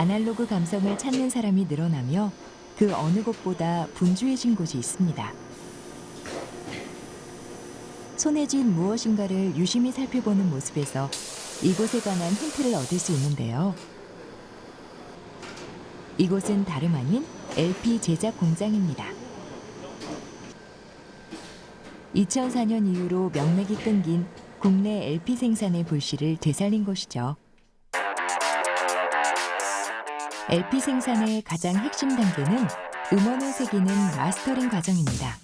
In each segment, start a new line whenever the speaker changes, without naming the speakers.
아날로그 감성을 찾는 사람이 늘어나며 그 어느 곳보다 분주해진 곳이 있습니다. 손에 쥔 무엇인가를 유심히 살펴보는 모습에서 이곳에 관한 힌트를 얻을 수 있는데요. 이곳은 다름 아닌 LP 제작 공장입니다. 2004년 이후로 명맥이 끊긴 국내 LP 생산의 불씨를 되살린 곳이죠. LP 생산의 가장 핵심 단계는 음원을 새기는 마스터링 과정입니다.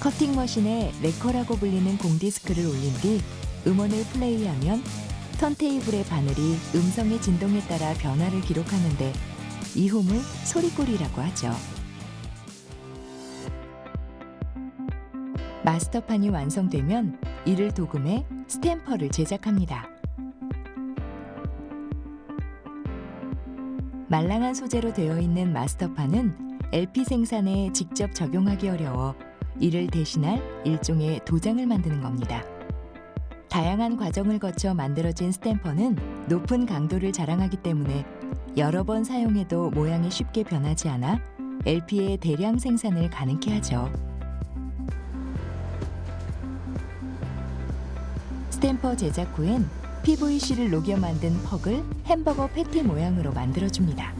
커팅 머신에 레커라고 불리는 공디스크를 올린 뒤 음원을 플레이하면 턴테이블의 바늘이 음성의 진동에 따라 변화를 기록하는데 이 홈을 소리꼴이라고 하죠. 마스터판이 완성되면 이를 도금해 스탬퍼를 제작합니다. 말랑한 소재로 되어 있는 마스터판은 LP 생산에 직접 적용하기 어려워 이를 대신할 일종의 도장을 만드는 겁니다. 다양한 과정을 거쳐 만들어진 스탬퍼는 높은 강도를 자랑하기 때문에 여러 번 사용해도 모양이 쉽게 변하지 않아 LP의 대량 생산을 가능케 하죠. 스탬퍼 제작 후엔 PVC를 녹여 만든 퍽을 햄버거 패티 모양으로 만들어줍니다.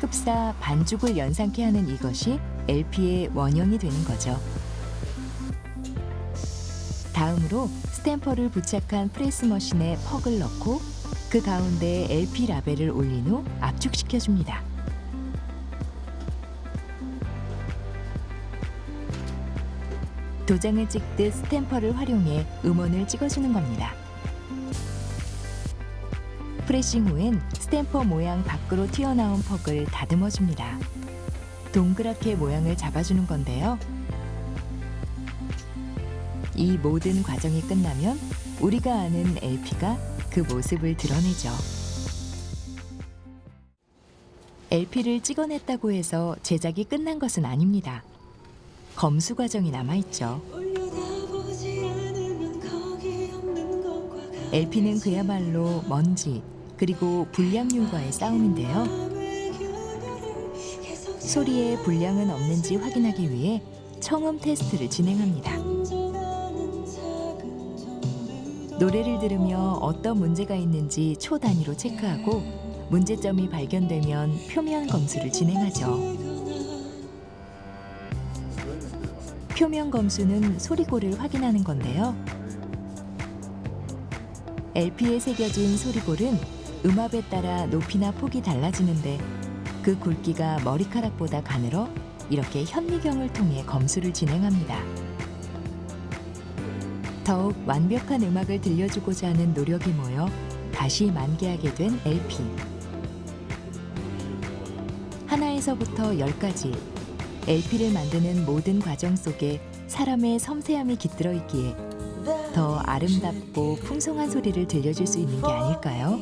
흡사 반죽을 연상케 하는 이것이 LP의 원형이 되는 거죠. 다음으로 스탬퍼를 부착한 프레스 머신에 퍽을 넣고 그 가운데 LP 라벨을 올린 후 압축시켜줍니다. 도장을 찍듯 스탬퍼를 활용해 음원을 찍어주는 겁니다. 프레싱 후엔 스탬퍼 모양 밖으로 튀어나온 퍽을 다듬어 줍니다. 동그랗게 모양을 잡아주는 건데요. 이 모든 과정이 끝나면 우리가 아는 LP가 그 모습을 드러내죠. LP를 찍어냈다고 해서 제작이 끝난 것은 아닙니다. 검수 과정이 남아있죠. LP는 그야말로 먼지 그리고 불량률과의 싸움인데요. 소리에 불량은 없는지 확인하기 위해 청음 테스트를 진행합니다. 노래를 들으며 어떤 문제가 있는지 초 단위로 체크하고 문제점이 발견되면 표면 검수를 진행하죠. 표면 검수는 소리골을 확인하는 건데요. LP에 새겨진 소리골은 음압에 따라 높이나 폭이 달라지는데 그 굵기가 머리카락보다 가늘어 이렇게 현미경을 통해 검수를 진행합니다. 더욱 완벽한 음악을 들려주고자 하는 노력이 모여 다시 만개하게 된 LP. 하나에서부터 열까지 LP를 만드는 모든 과정 속에 사람의 섬세함이 깃들어 있기에 더 아름답고 풍성한 소리를 들려줄 수 있는 게 아닐까요?